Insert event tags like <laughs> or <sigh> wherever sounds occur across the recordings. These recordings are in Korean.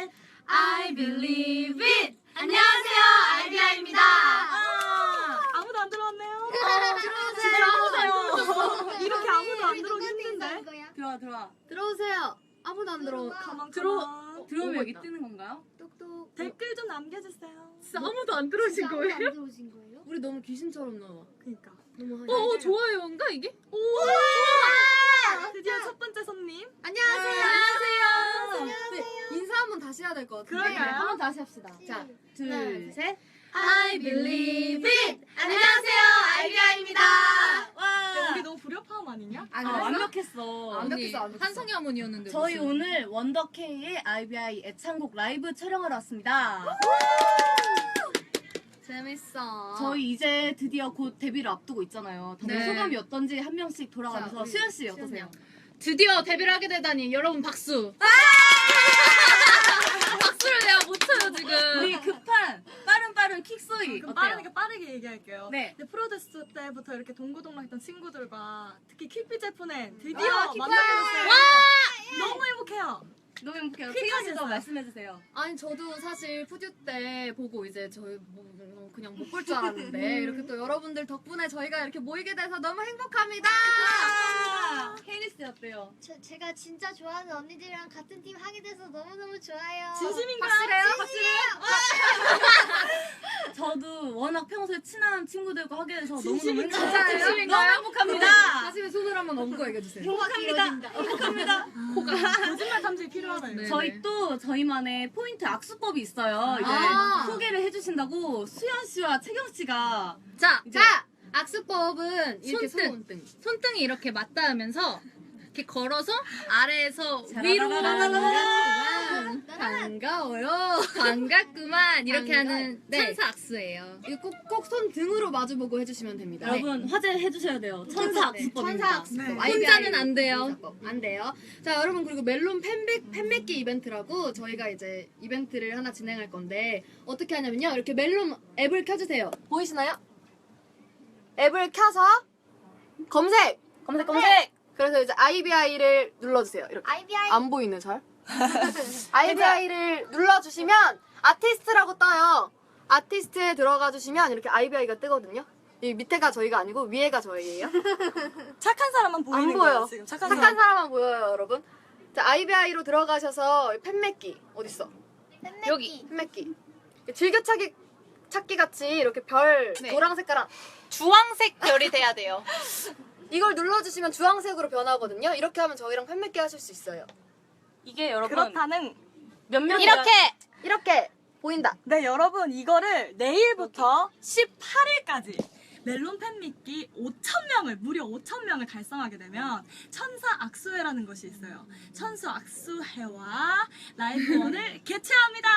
셋. I believe it. 안녕하세요, 알비아입니다. 아, 아무도 안 들어왔네요. 진짜 아무도 안 들어왔어. 이렇게 아무도 안 들어오기 힘든데. 들어와 들어와 들어오세요. 아무도 안 들어. 가만 들어- 가만. 들어오면 여기. 뜨는 건가요? 똑똑. 댓글 좀 남겨주세요. 진짜 아무도 안 들어오신 거예요? 안 들어오신 거예요? 우리 너무 귀신처럼 나와. 그니까. 너무 어, 어 좋아요인가 이게? 오! 드디어 첫 번째 손님. 안녕하세요. 네, 다시 해야 될 것 같아요. 그럴까요? 한번 다시 합시다. 자, 둘, 하나, 셋. I believe it. 안녕하세요, 알비아입니다. 야, 우리 너무 불협화음 아니냐? 안 아, 그랬어? 완벽했어. 완벽했어, 완벽했어. 한성이 어머니였는데 저희 무슨. 오늘 원더K의 IBI 애창곡 라이브 촬영하러 왔습니다. 재밌어. 저희 이제 드디어 곧 데뷔를 앞두고 있잖아요. 다들 네. 소감이 어떤지 한 명씩 자, 돌아가면서 수현 씨 어떠세요? 드디어 데뷔를 하게 되다니 여러분 박수. 박수를 내가 못 쳐요 지금. 우리 급한 빠른 빠른 킥 소리 그럼 어때요? 빠르게 빠르게 얘기할게요. 네. 근데 프로듀스 때부터 이렇게 동고동락했던 친구들과 특히 큐피 제프는 드디어 아! 만나게 됐어요. 너무 행복해요. 너무 행복해요. 킥 태연 씨도 하셨어요. 말씀해 주세요. 아니 저도 사실 푸듀 때 보고 이제 저희 뭐 그냥 못 볼 줄 알았는데 <laughs> 이렇게 또 여러분들 덕분에 저희가 이렇게 모이게 돼서 너무 행복합니다. 씨 어때요? 저, 제가 진짜 좋아하는 언니들이랑 같은 팀 하게 돼서 너무너무 좋아요. 진심인가요? 확실해요? <laughs> 저도 워낙 평소에 친한 친구들과 하게 돼서 너무 너무 진심인가요? 행복해요. 진심인가요? 너무 행복합니다. 한번 얹고 얘기해 주세요. 행복합니다. <laughs> 행복합니다. 거짓말 탐지 필요하다. 이거. 네. 저희 또 저희만의 포인트 악수법이 있어요. 이제 아. 소개를 해주신다고 수현 씨와 채경 씨가 자 자, 악수법은 이렇게 손등. 손등. 손등이 이렇게 맞닿으면서 이렇게 걸어서 아래에서 위로 자라라라라라. 반가워요. 반갑구만 이렇게. 하는 네. 천사 악수예요. 이거 꼭, 꼭 손 등으로 마주보고 해주시면 됩니다. 여러분 화제 해 주셔야 돼요. 천사 네, 악수법입니다. 천사 악수법. 네. IBI 혼자는 안 돼요. 안 돼요. 자, 여러분 그리고 멜론 팬백 팬맺기 이벤트라고 저희가 이제 이벤트를 하나 진행할 건데 어떻게 하냐면요. 이렇게 멜론 앱을 켜 주세요. 보이시나요? 앱을 켜서 검색. 검색 검색. 그래서 이제 IBI를 눌러 주세요. 이렇게 IBI 안 보이네 잘. IBI를 눌러주시면 아티스트라고 떠요. 아티스트에 들어가 주시면 이렇게 IBI가 뜨거든요. 이 밑에가 저희가 아니고 위에가 저희예요. <laughs> 착한 사람만 보이는 안 보여. 거예요 지금. 착한, 착한 사람. 사람만 보여요, 여러분. 자, IBI로 들어가셔서 팬맺기 어딨어? 여기 팬맺기. 즐겨찾기 찾기 같이 이렇게 별 네. 노랑 색깔한 주황색 별이 돼야 돼요. <laughs> 이걸 눌러주시면 주황색으로 변하거든요. 이렇게 하면 저희랑 팬맺기 하실 수 있어요. 이게 여러분 그렇다는 몇명 이렇게 이렇게 보인다. 네 여러분 이거를 내일부터 18일까지 멜론 팬미끼 5,000명을 무려 5,000명을 달성하게 되면 천사 악수회라는 것이 있어요. 천사 악수회와 라이브원을 <laughs> 개최합니다.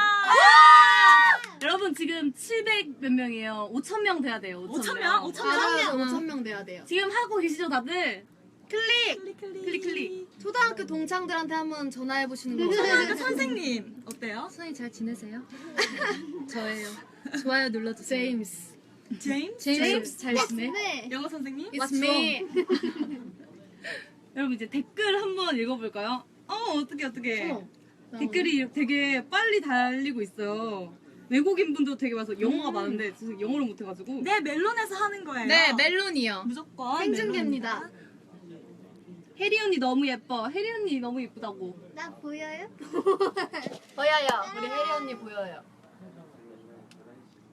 여러분 지금 700 몇 명이에요. 5천 명 돼야 돼요. 5천 5,000명? 5,000명? 맞아요. 5천 명 돼야 돼요. 지금 하고 계시죠 다들? 클릭. 클릭 클릭 클릭, 클릭. 초등학교 동창들한테 한번 전화해 보시는 거. 초등학교 선생님 어때요? 선생님 잘 지내세요? <laughs> 저예요. 좋아요 눌러주세요. 제임스. 제임스? 제임스 잘 지내? 네. 영어 선생님? It's me. <laughs> 여러분 이제 댓글 한번 읽어볼까요? 어 어떻게 어떻게 어. 댓글이 되게 빨리 달리고 있어요. 외국인 분도 되게 많아서 영어가 많은데 저는 영어를 못해가지고 네 멜론에서 하는 거예요. 네 멜론이요. 무조건 생중계입니다. 혜리 언니 너무 예뻐. 혜리 언니 너무 예쁘다고. 나 보여요? <laughs> 보여요. 우리 혜리 언니 보여요.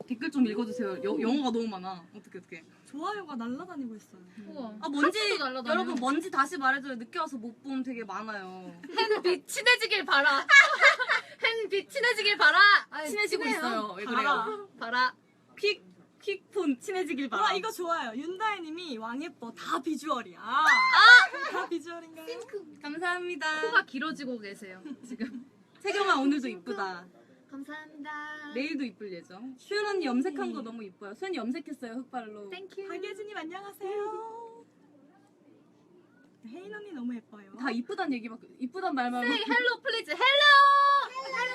댓글 좀 읽어주세요. 여, 영어가 너무 많아. 어떻게 어떻게? 좋아요가 날아다니고 있어요. 우와. 아 먼지 하트도 날라다녀. 여러분 먼지 다시 말해줘요. 늦게 와서 못 본 되게 많아요. <laughs> 햇빛 친해지길 바라. <laughs> 햇빛 친해지길 바라. 아니, 친해지고 친해요. 있어요. 왜. 그래요? 바라. 퀵 퀵폰 친해지길 바라. 와 이거 좋아요. 윤다혜님이 왕 예뻐 다 비주얼이야. 아! 다 비주얼인가요? 감사합니다. 코가 길어지고 계세요 지금. <laughs> 세경아 오늘도 이쁘다. 감사합니다. 내일도 이쁠 예정. 수연 언니 염색한 거 너무 이뻐요. 수연이 염색했어요 흑발로. 땡큐. 박예진님 안녕하세요. 혜인 언니 너무 예뻐요. 다 이쁘단 얘기만 이쁘단 말만. Say hello please. hello.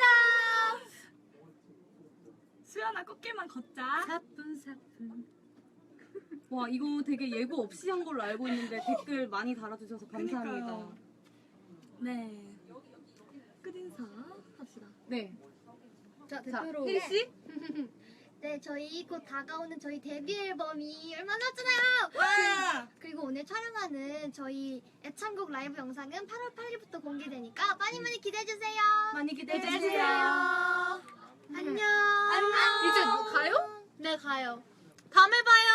수연아 꽃길만 걷자. 사뿐 사뿐. 와 이거 되게 예고 없이 한 걸로 알고 있는데 댓글 많이 달아주셔서 감사합니다. 그러니까요. 네. 끝 첫인사 합시다. 네. 자, 자, 대표로. 혜리 씨? <laughs> 네, 저희 곧 다가오는 저희 데뷔 앨범이 얼마 남았잖아요. 와! 그리고 오늘 촬영하는 저희 애창곡 라이브 영상은 8월 8일부터 공개되니까 많이 많이 기대해 주세요. 많이 기대해 기대해 주세요. 주세요. 안녕. 안녕. 이제 뭐 가요? 네, 가요. 다음에 봐요.